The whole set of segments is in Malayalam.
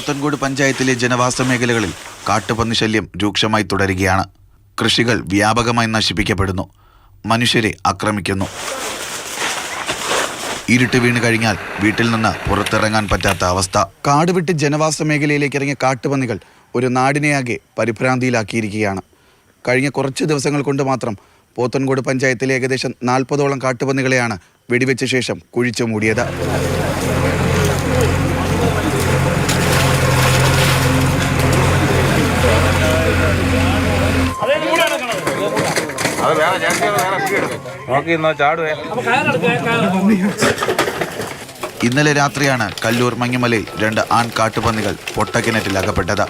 പോത്തൻകോട് പഞ്ചായത്തിലെ ജനവാസ മേഖലകളിൽ കാട്ടുപന്നി ശല്യം രൂക്ഷമായി തുടരുകയാണ്. കൃഷികൾ വ്യാപകമായി നശിപ്പിക്കപ്പെടുന്നു. മനുഷ്യരെ ആക്രമിക്കുന്നു. ഇരുട്ട് വീണ് കഴിഞ്ഞാൽ വീട്ടിൽ നിന്ന് പുറത്തിറങ്ങാൻ പറ്റാത്ത അവസ്ഥ. കാട് വിട്ട് ജനവാസ മേഖലയിലേക്ക് ഇറങ്ങിയ കാട്ടുപന്നികൾ ഒരു നാടിനെയാകെ പരിഭ്രാന്തിയിലാക്കിയിരിക്കുകയാണ്. കഴിഞ്ഞ കുറച്ച് ദിവസങ്ങൾ കൊണ്ട് മാത്രം പോത്തൻകോട് പഞ്ചായത്തിലെ ഏകദേശം നാൽപ്പതോളം കാട്ടുപന്നികളെയാണ് വെടിവെച്ച ശേഷം കുഴിച്ചു മൂടിയത്. നോക്കി ഇന്നോ ചാടുവേ. ഇന്നലെ രാത്രിയാണ് കല്ലൂർ മഞ്ഞമലയിൽ രണ്ട് ആൺ കാട്ടുപന്നികൾ പൊട്ടക്കിണറ്റിൽ അകപ്പെട്ടത്.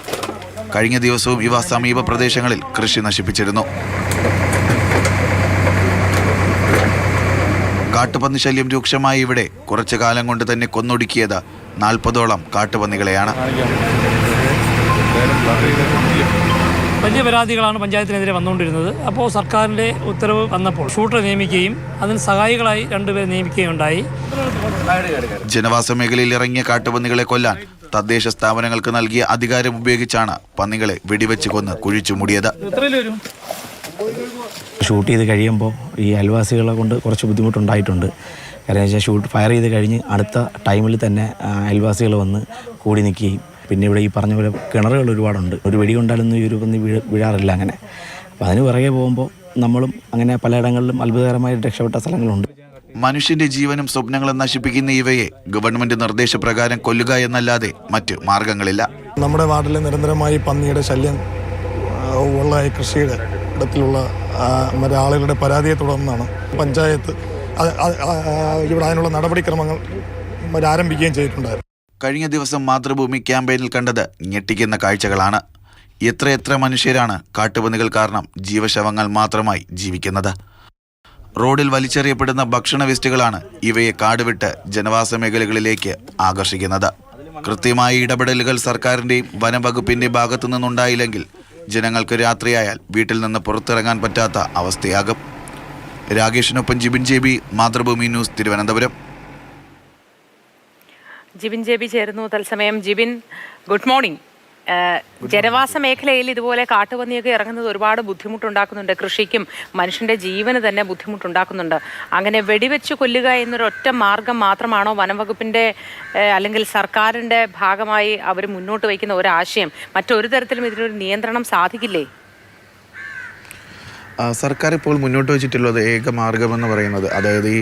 കഴിഞ്ഞ ദിവസവും ഇവ സമീപ പ്രദേശങ്ങളിൽ കൃഷി നശിപ്പിച്ചിരുന്നു. കാട്ടുപന്നി ശല്യം രൂക്ഷമായി ഇവിടെ കുറച്ചു കാലം കൊണ്ട് തന്നെ കൊന്നൊടുക്കിയത് നാൽപ്പതോളം കാട്ടുപന്നികളെയാണ്. വലിയ പരാതികളാണ് പഞ്ചായത്തിനെതിരെ വന്നുകൊണ്ടിരുന്നത്. അപ്പോൾ സർക്കാരിന്റെ ഉത്തരവ് വന്നപ്പോൾ ഷൂട്ടറെ നിയമിക്കുകയും അതിന് സഹായികളായി രണ്ടുപേരെ നിയമിക്കുകയും ഉണ്ടായി ജനവാസ മേഖലയിൽ ഇറങ്ങിയ കാട്ടുപന്നികളെ കൊല്ലാൻ തദ്ദേശ സ്ഥാപനങ്ങൾക്ക് നൽകിയ അധികാരം ഉപയോഗിച്ചാണ് പന്നികളെ വെടിവെച്ച് കൊന്ന് കുഴിച്ചു മൂടിയത്. ഷൂട്ട് ചെയ്ത് കഴിയുമ്പോൾ ഈ അയൽവാസികളെ കൊണ്ട് കുറച്ച് ബുദ്ധിമുട്ടുണ്ടായിട്ടുണ്ട്. കാരണം വെച്ചാൽ ഷൂട്ട് ഫയർ ചെയ്ത് കഴിഞ്ഞ് അടുത്ത ടൈമിൽ തന്നെ അയൽവാസികൾ വന്ന് കൂടി നിൽക്കുകയും പിന്നെ ഇവിടെ ഈ പറഞ്ഞ പോലെ കിണറുകൾ ഒരുപാടുണ്ട്. ഒരു വെടി കൊണ്ടാലൊന്നും ഈ ഒരു പന്നി വീഴ വീഴാറില്ല അങ്ങനെ. അപ്പോൾ അതിന് പുറകെ പോകുമ്പോൾ നമ്മളും അങ്ങനെ പലയിടങ്ങളിലും അത്ഭുതകരമായി രക്ഷപ്പെട്ട സ്ഥലങ്ങളുണ്ട്. മനുഷ്യന്റെ ജീവനും സ്വപ്നങ്ങളും നശിപ്പിക്കുന്ന ഇവയെ ഗവൺമെന്റ് നിർദ്ദേശപ്രകാരം കൊല്ലുക എന്നല്ലാതെ മറ്റ് മാർഗങ്ങളില്ല. നമ്മുടെ വാർഡിൽ നിരന്തരമായി പന്നിയുടെ ശല്യം ഉള്ള കൃഷിയുടെ ഇടത്തിലുള്ള ആ, മറ്റേ ആളുകളുടെ പരാതിയെ തുടർന്നാണ് പഞ്ചായത്ത് ഇവിടെ അതിനുള്ള നടപടിക്രമങ്ങൾ ആരംഭിക്കുകയും ചെയ്തിട്ടുണ്ടായിരുന്നു. കഴിഞ്ഞ ദിവസം മാതൃഭൂമി ക്യാമ്പയിനിൽ കണ്ടത് ഞെട്ടിക്കുന്ന കാഴ്ചകളാണ്. എത്രയെത്ര മനുഷ്യരാണ് കാട്ടുപന്നികൾ കാരണം ജീവശവങ്ങൾ മാത്രമായി ജീവിക്കുന്നത്. റോഡിൽ വലിച്ചെറിയപ്പെടുന്ന ഭക്ഷണ വേസ്റ്റുകളാണ് ഇവയെ കാടുവിട്ട് ജനവാസ മേഖലകളിലേക്ക് ആകർഷിക്കുന്നത്. കൃത്യമായ ഇടപെടലുകൾ സർക്കാരിന്റെയും വനംവകുപ്പിന്റെ ഭാഗത്തു നിന്നുണ്ടായില്ലെങ്കിൽ ജനങ്ങൾക്ക് രാത്രിയായാൽ വീട്ടിൽ നിന്ന് പുറത്തിറങ്ങാൻ പറ്റാത്ത അവസ്ഥയാകും. രാകേഷിനൊപ്പം Jibin J B Mathrubhumi news Thiruvananthapuram. Jibin J B ചേരുന്നു. തത്സമയം ജിബിൻ ഗുഡ് മോർണിംഗ്. ജനവാസ മേഖലയിൽ ഇതുപോലെ കാട്ടുപന്നിയൊക്കെ ഇറങ്ങുന്നത് ഒരുപാട് ബുദ്ധിമുട്ടുണ്ടാക്കുന്നുണ്ട്. കൃഷിക്കും മനുഷ്യന്റെ ജീവന് തന്നെ ബുദ്ധിമുട്ടുണ്ടാക്കുന്നുണ്ട്. അങ്ങനെ വെടിവെച്ച് കൊല്ലുക എന്നൊരൊറ്റ മാർഗം മാത്രമാണോ വനംവകുപ്പിന്റെ അല്ലെങ്കിൽ സർക്കാരിന്റെ ഭാഗമായി അവർ മുന്നോട്ട് വയ്ക്കുന്ന ഒരാശയം? മറ്റൊരു തരത്തിലും ഇതിനൊരു നിയന്ത്രണം സാധിക്കില്ലേ? സർക്കാർ ഇപ്പോൾ മുന്നോട്ട് വെച്ചിട്ടുള്ളത് ഏക മാർഗമെന്ന് പറയുന്നത്. അതായത് ഈ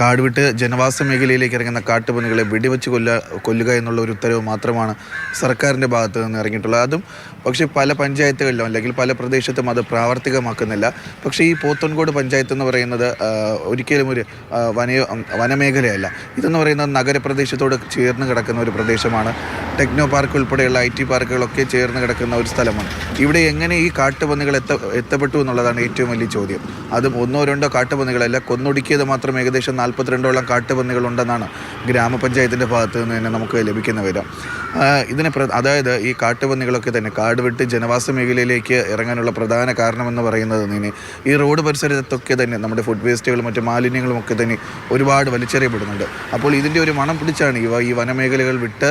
കാടുവിട്ട് കാട് വിട്ട് ജനവാസ മേഖലയിലേക്ക് ഇറങ്ങുന്ന കാട്ടുപന്നികളെ വെടിവെച്ച് കൊല്ല കൊല്ലുക എന്നുള്ള ഒരു ഉത്തരവ് മാത്രമാണ് സർക്കാരിന്റെ ഭാഗത്ത് നിന്ന് ഇറങ്ങിയിട്ടുള്ളത്. അതും പക്ഷേ പല പഞ്ചായത്തുകളിലും അല്ലെങ്കിൽ പല പ്രദേശത്തും അത് പ്രാവർത്തികമാക്കുന്നില്ല. പക്ഷേ ഈ പോത്തൻകോട് പഞ്ചായത്ത് എന്ന് പറയുന്നത് ഒരിക്കലും ഒരു വന വനമേഖലയല്ല. ഇതെന്ന് പറയുന്നത് നഗരപ്രദേശത്തോട് ചേർന്ന് കിടക്കുന്ന ഒരു പ്രദേശമാണ്. ടെക്നോ പാർക്ക് ഉൾപ്പെടെയുള്ള ഐ ടി പാർക്കുകളൊക്കെ ചേർന്ന് കിടക്കുന്ന ഒരു സ്ഥലമാണ്. ഇവിടെ എങ്ങനെ ഈ കാട്ടുപന്നികൾ എത്ത എത്തപ്പെട്ടു എന്നുള്ളതാണ് ഏറ്റവും വലിയ ചോദ്യം. അതും ഒന്നോ രണ്ടോ കാട്ടുപന്നികളല്ല കൊന്നൊടുക്കിയത് മാത്രം ഏകദേശം നാൽപ്പത്തിരണ്ടോളം കാട്ടുപന്നികളുണ്ടെന്നാണ് ഗ്രാമപഞ്ചായത്തിന്റെ ഭാഗത്ത് നിന്ന് തന്നെ നമുക്ക് ലഭിക്കുന്ന വിവരം. ഇതിനെ അതായത് ഈ കാട്ടുപന്നികളൊക്കെ തന്നെ കാട് വിട്ട് ജനവാസ മേഖലയിലേക്ക് ഇറങ്ങാനുള്ള പ്രധാന കാരണമെന്ന് പറയുന്നത് തന്നെ ഈ റോഡ് പരിസരത്തൊക്കെ തന്നെ നമ്മുടെ ഫുഡ് വേസ്റ്റുകളും മറ്റു മാലിന്യങ്ങളും ഒക്കെ തന്നെ ഒരുപാട് വലിച്ചെറിയപ്പെടുന്നുണ്ട്. അപ്പോൾ ഇതിന്റെ ഒരു മണം പിടിച്ചാണ് ഇവ ഈ വനമേഖലകൾ വിട്ട്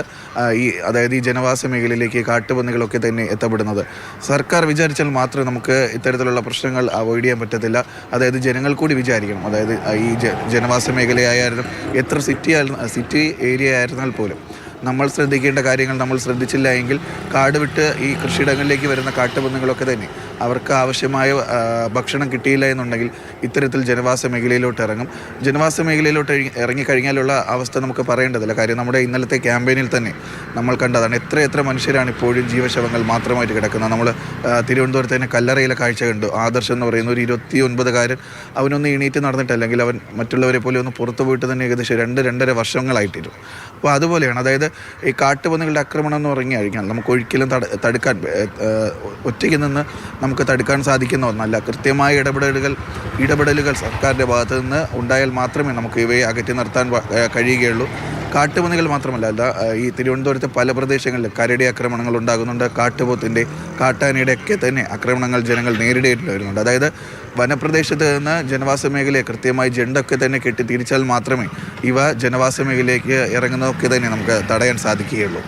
ഈ അതായത് ഈ ജനവാസ മേഖലയിലേക്ക് കാട്ടുപന്നികളൊക്കെ തന്നെ എത്തപ്പെടുന്നത്. സർക്കാർ വിചാരിച്ചാൽ മാത്രമേ നമുക്ക് ഇത്തരത്തിലുള്ള പ്രശ്നങ്ങൾ അവോയ്ഡ് ചെയ്യാൻ പറ്റത്തില്ല. അതായത് ജനങ്ങൾ കൂടി വിചാരിക്കണം. അതായത് ഈ ജനവാസ മേഖലയായാലും എത്ര സിറ്റി സിറ്റി ഏരിയ ആയിരുന്നാൽ പോലും. നമ്മൾ ശ്രദ്ധിക്കേണ്ട കാര്യങ്ങൾ നമ്മൾ ശ്രദ്ധിച്ചില്ല എങ്കിൽ കാട് വിട്ട് ഈ കൃഷിയിടങ്ങളിലേക്ക് വരുന്ന കാട്ടുപന്നികളൊക്കെ തന്നെ അവർക്ക് ആവശ്യമായ ഭക്ഷണം കിട്ടിയില്ല എന്നുണ്ടെങ്കിൽ ഇത്തരത്തിൽ ജനവാസ മേഖലയിലോട്ട് ഇറങ്ങും. ജനവാസ മേഖലയിലോട്ട് ഇറങ്ങി- ഇറങ്ങിക്കഴിഞ്ഞാലുള്ള അവസ്ഥ നമുക്ക് പറയേണ്ടതില്ല. കാര്യം നമ്മുടെ ഇന്നലത്തെ ക്യാമ്പയിനിൽ തന്നെ നമ്മൾ കണ്ടതാണ് എത്ര എത്ര മനുഷ്യരാണ് ഇപ്പോഴും ജീവശവങ്ങൾ മാത്രമായിട്ട് കിടക്കുന്നത്. നമ്മൾ തിരുവനന്തപുരത്ത് തന്നെ കല്ലറയിലെ കാഴ്ച കണ്ടു. ആദർശ് എന്ന് പറയുന്ന ഒരു ഇരുപത്തി ഒൻപതുകാരൻ അവനൊന്ന് എണീറ്റ് നടന്നിട്ട് അല്ലെങ്കിൽ അവൻ മറ്റുള്ളവരെ പോലെ ഒന്ന് പുറത്തു പോയിട്ട് തന്നെ ഏകദേശം രണ്ട് രണ്ടര വർഷങ്ങളായിട്ടിരുന്നു. അപ്പോൾ അതുപോലെയാണ്. അതായത് ഈ കാട്ടുപന്നികളുടെ ആക്രമണം എന്ന് പറഞ്ഞു കഴിഞ്ഞാൽ നമുക്ക് ഒരിക്കലും തട തടുക്കാൻ ഒറ്റയ്ക്ക് നിന്ന് നമുക്ക് തടുക്കാൻ സാധിക്കുന്ന ഒന്നല്ല. കൃത്യമായ ഇടപെടലുകൾ ഇടപെടലുകൾ സർക്കാരിന്റെ ഭാഗത്ത് നിന്ന് ഉണ്ടായാൽ മാത്രമേ നമുക്ക് ഇവയെ അകറ്റി നിർത്താൻ കഴിയുകയുള്ളൂ. കാട്ടുപന്നികൾ മാത്രമല്ല ഈ തിരുവനന്തപുരത്തെ പല പ്രദേശങ്ങളിലും കരടി ആക്രമണങ്ങൾ ഉണ്ടാകുന്നുണ്ട്. കാട്ടുപോത്തിന്റെ കാട്ടാനയുടെ ഒക്കെ തന്നെ ആക്രമണങ്ങൾ ജനങ്ങൾ നേരിടേണ്ടി വരുന്നുണ്ട് അതായത് വനപ്രദേശത്ത് നിന്ന് ജനവാസ മേഖലയെ കൃത്യമായി ജെണ്ടൊക്കെ തന്നെ കെട്ടി തിരിച്ചാൽ മാത്രമേ ഇവ ജനവാസ മേഖലയിലേക്ക് ഇറങ്ങുന്നതൊക്കെ തന്നെ നമുക്ക് തടയാൻ സാധിക്കുകയുള്ളൂ.